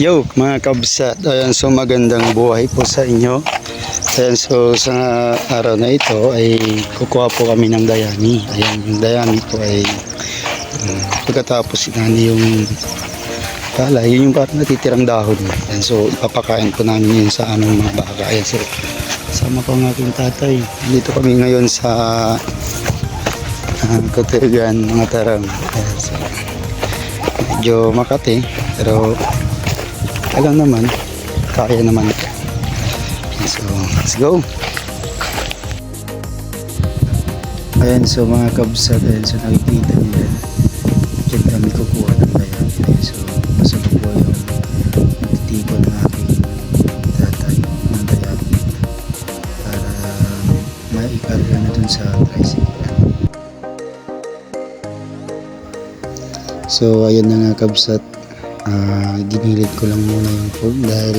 Yo, mga kabsat. Ayan, so magandang buhay po sa inyo. Ayan, so sa araw na ito ay kukuha po kami ng dayami. Ayan, yung dayami po ay um, pagkatapos inani yung pala, yun yung parang natitirang dahon. Ayan, so ipapakain po namin yun sa aming mga baka. Ayan, so sama ko ang aking tatay. Dito kami ngayon sa uh, Kotegan, mga tarang. Ayan, so medyo makati, pero alam naman, kaya naman. So, let's go. Ayan, so mga kabsat, ayan, so nakikita niyo yan. Diyan kami kukuha ng bayan. Ayan, so masarap po yung nagtitipon ng aking tatay ng bayan para maikarga na dun sa tricycle. So, ayan na nga kabsat. Ah, ginilit ko lang muna yung phone dahil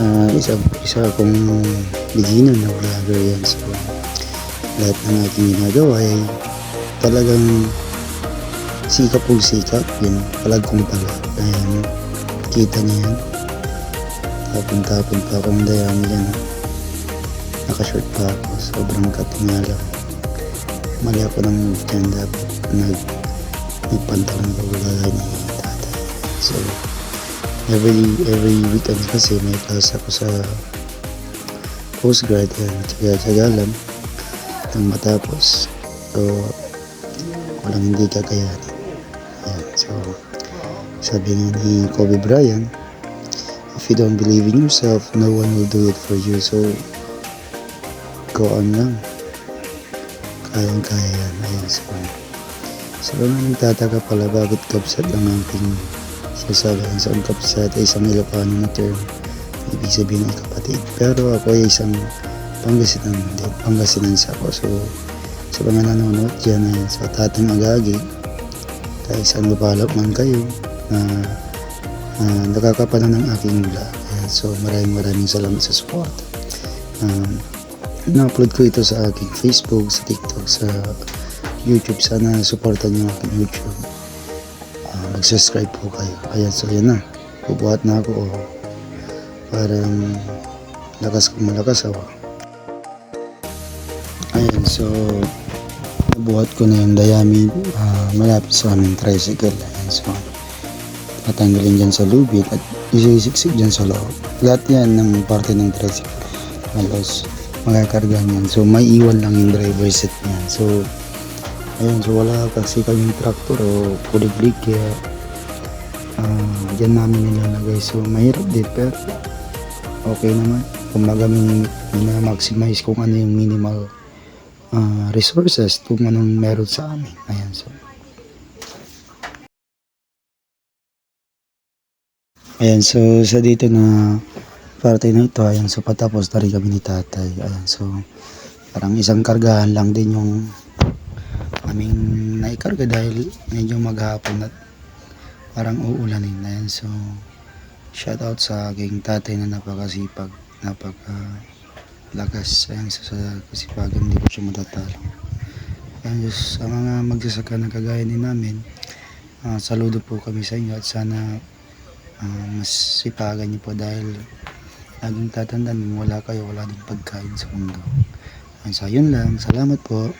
ah, isa, isa akong beginner na vlogger yan. So, lahat ng aking ginagawa ay talagang sikap kong sikap. Yun, palag kong palag. Ayan, kita niya yan. Tapon-tapon pa akong dayami yan. Nakashort pa ako. Sobrang katinga lang. Mali ako ng dyan dapat nag nagpantalon ko ni tatay. So, every every weekend kasi may class ako sa postgrad yan. Tsaga-tsaga lang nang matapos. So, walang hindi kakayanin. Ayan. So, sabi nga ni Kobe Bryant, if you don't believe in yourself, no one will do it for you. So, go on lang. Kayang-kaya yan. Ayan. So, So, ano nagtataka pala bakit kapsat ang aking sasabihin sa ang kapsat ay isang Ilocano na term. Ibig sabihin ay kapatid. Pero ako ay isang Pangasinan din. Pangasinense ako. So, sa mga nanonood dyan ay sa tatang agagi, kahit saan lupalop man kayo, na uh, nakakapanan ng aking. Ayan, so, maraming maraming salamat sa support. Um, na-upload ko ito sa aking Facebook, sa TikTok, sa YouTube. Sana supportan niyo aking YouTube. Mag-subscribe po kayo. Ayan, so yan na. Bubuhat na ako. Oh. Parang lakas kong malakas ako. Ayan, so buhat ko na yung dayami ah, malapit sa aming tricycle. Ayan, so tatanggalin dyan sa lubid at isisiksik dyan sa loob. Lahat yan ng parte ng tricycle. Halos makakarga niyan. So may iwan lang yung driver seat niyan. So Ayun, so wala kasi kaming traktor o kuliglig kaya uh, dyan namin nilalagay. So mahirap din pero okay naman. Kumbaga min, maximize kung ano yung minimal uh, resources kung anong meron sa amin. Ayan, so Ayan, so sa dito na parte na ito, ayan, so patapos na rin kami ni tatay. Ayan, so parang isang kargahan lang din yung aming naikarga dahil medyo maghapon at parang uulanin na yan. So, shout out sa aking tatay na napakasipag, napaka lakas. Ayan, sa, sa kasipagan, hindi ko siya matatalo. Ayan, just, sa mga magsasaka na kagaya ni namin, ah, saludo po kami sa inyo at sana ah, mas sipagan niyo po dahil laging tatandaan wala kayo, wala din pagkain sa mundo. Ayan, so yun lang. Salamat po.